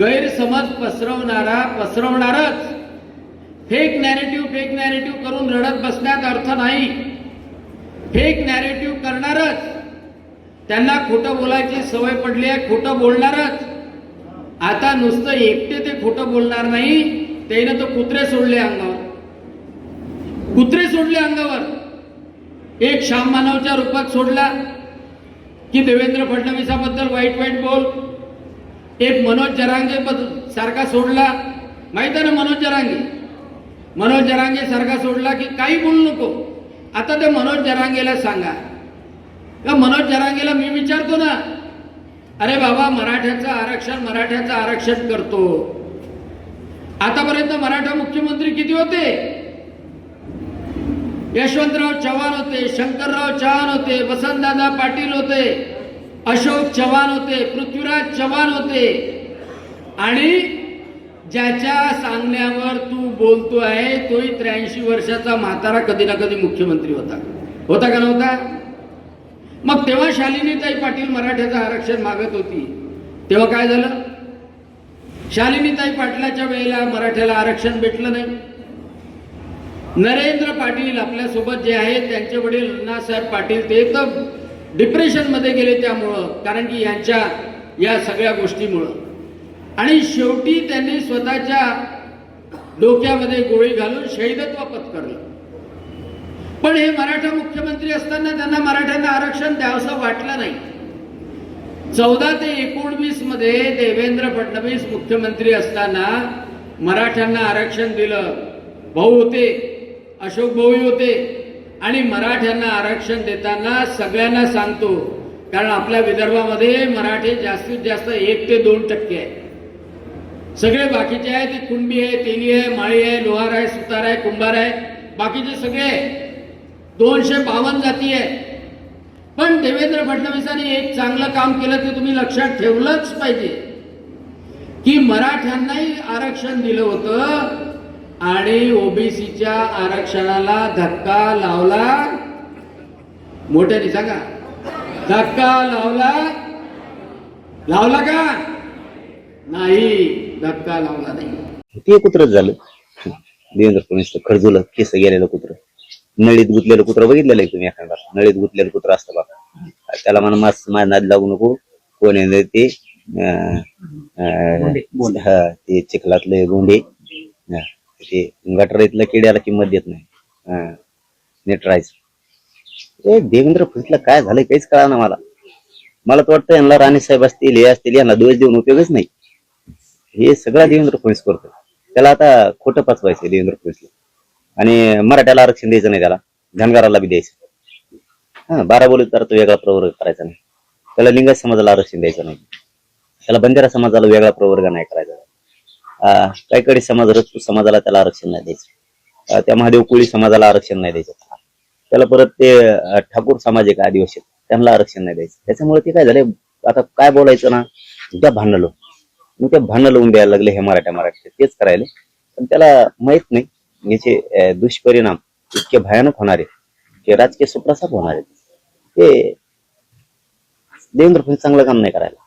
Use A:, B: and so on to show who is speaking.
A: गैरसमज पसरवणारा पसरवणारच. फेक नॅरेटिव्ह फेक नॅरेटिव्ह करून रडत बसण्यात अर्थ नाही. फेक नॅरेटिव्ह करणारच. त्यांना खोटं बोलायची सवय पडली आहे खोटं बोलणारच. आता नुसतं एकटे ते खोटं बोलणार नाही त्यानं तर कुत्रे सोडले अंगावर. कुत्रे सोडले अंगावर. एक श्याम मानवच्या रूपात सोडला. की देवेंद्र फडणवीसाबद्दल वाईट वाईट बोल. एक मनोज जरांगे सारखा सोडला. माहीत आहे ना मनोज जरांगे? मनोज जरांगे सारखा सोडला की काही बोलू नको. आता ते मनोज जरांगेला सांगा. का मनोज जरांगेला मी विचारतो ना अरे बाबा मराठ्याचं आरक्षण मराठ्याचं आरक्षण करतो. आतापर्यंत मराठा मुख्यमंत्री किती होते? यशवंतराव चव्हाण होते शंकरराव चव्हाण होते वसंतदादा पाटील होते. अशोक चव्हाण होते पृथ्वीराज चव्हाण होते. आणि ज्याच्या सांगण्यावर तू बोलतो आहे तोही त्र्याऐंशी वर्षाचा म्हातारा कधी ना कधी मुख्यमंत्री होता. होता का नव्हता? मग तेव्हा शालिनीताई पाटील मराठ्याचं आरक्षण मागत होती. तेव्हा काय झालं? शालिनीताई पाटलाच्या वेळेला मराठ्याला आरक्षण भेटलं नाही. नरेंद्र पाटील आपल्यासोबत जे आहेत त्यांचे वडील अण्णासाहेब पाटील ते तर डिप्रेशनमध्ये गेले त्यामुळं कारण की यांच्या या सगळ्या गोष्टीमुळं. आणि शेवटी त्यांनी स्वतःच्या डोक्यामध्ये गोळी घालून शहीदत्व पत्करलं. पण हे मराठा मुख्यमंत्री असताना त्यांना मराठ्यांना आरक्षण द्यावंसं वाटलं नाही. चौदा ते एकोणवीसमध्ये देवेंद्र फडणवीस मुख्यमंत्री असताना मराठ्यांना आरक्षण दिलं. भाऊ होते अशोक भाऊ होते आणि मराठ्यांना आरक्षण देताना सगळ्यांना सांगतो. कारण आपल्या विदर्भामध्ये मराठी जास्तीत जास्त एक ते दोन टक्के आहे सगळे बाकीचे आहे ते कुणबी आहे तेली आहे माळी आहे लोहार आहे सुतार आहे कुंभार आहे बाकीचे सगळे दोनशे बावन्न जाती आहे पण देवेंद्र फडणवीसांनी एक चांगलं काम केलं ते तुम्ही लक्षात ठेवलंच पाहिजे. की मराठ्यांनाही आरक्षण दिलं होतं आणि ओबीसीच्या आरक्षणाला धक्का लावला. मोठ्याने सांगा. धक्का लावला. लावला का? नाही धक्का लावला नाही.
B: ते कुत्रच झालं? देवेंद्र फडणवीस खरजुलं केस गेलेलं कुत्र. नळीत गुतलेलं कुत्र बघितलेलं आहे तुम्ही एखादा नळीत गुतलेलं कुत्र असतं बघा. त्याला म्हणा मास माझ्या नाद लागू नको. कोण ते? हा, ते चिखलातले गोंडे. हा, गटर इथल्या किड्याला किंमत देत नाही. हा, नीट राहायचं ए देवेंद्र फडणवीसला काय झालंय काहीच कळा ना मला. मला तर वाटतं यांना राणे साहेब असतील हे असतील यांना दोष देऊन उपयोगच नाही. हे सगळं देवेंद्र फडणवीस करतो त्याला आता खोटं पाचवायचं देवेंद्र फडणवीसला आणि मराठ्याला आरक्षण द्यायचं नाही त्याला. धनगराला बी द्यायचं. हा बारा बोलत तर तो वेगळा प्रवर्ग करायचा नाही. त्याला लिंगायत समाजाला आरक्षण द्यायचं नाही. त्याला बंजारा समाजाला वेगळा प्रवर्ग नाही करायचा. काहीकडे समाज रजपूत समाजाला त्याला आरक्षण नाही द्यायचं. त्या महादेव कोळी समाजाला आरक्षण नाही द्यायचं. त्याला परत ते ठाकूर समाज आहे का आदिवासी त्यांना आरक्षण नाही द्यायचं. त्याच्यामुळे ते काय झालं? आता काय बोलायचं ना? उद्या भांडलो मग ते भांडण लावून द्यायला लागले हे मराठ्या मराठी तेच करायले. पण त्याला माहीत नाही. याचे दुष्परिणाम इतके भयानक होणार आहे की राजकीय सुप्रसाद होणार आहे ते देवेंद्र फडणवीस चांगलं काम नाही करायला.